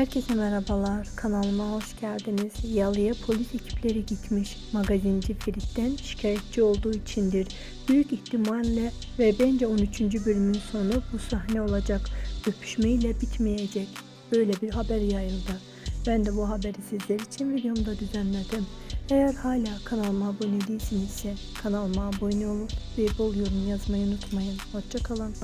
Herkese merhabalar. Kanalıma hoş geldiniz. Yalıya polis ekipleri gitmiş. Magazinci Ferit'ten şikayetçi olduğu içindir. Büyük ihtimalle ve bence 13. bölümün sonu bu sahne olacak. Öpüşmeyle bitmeyecek. Böyle bir haber yayıldı. Ben de bu haberi sizler için videomda düzenledim. Eğer hala kanalıma abone değilsinizse kanalıma abone olun ve bol yorum yazmayı unutmayın. Hoşçakalın.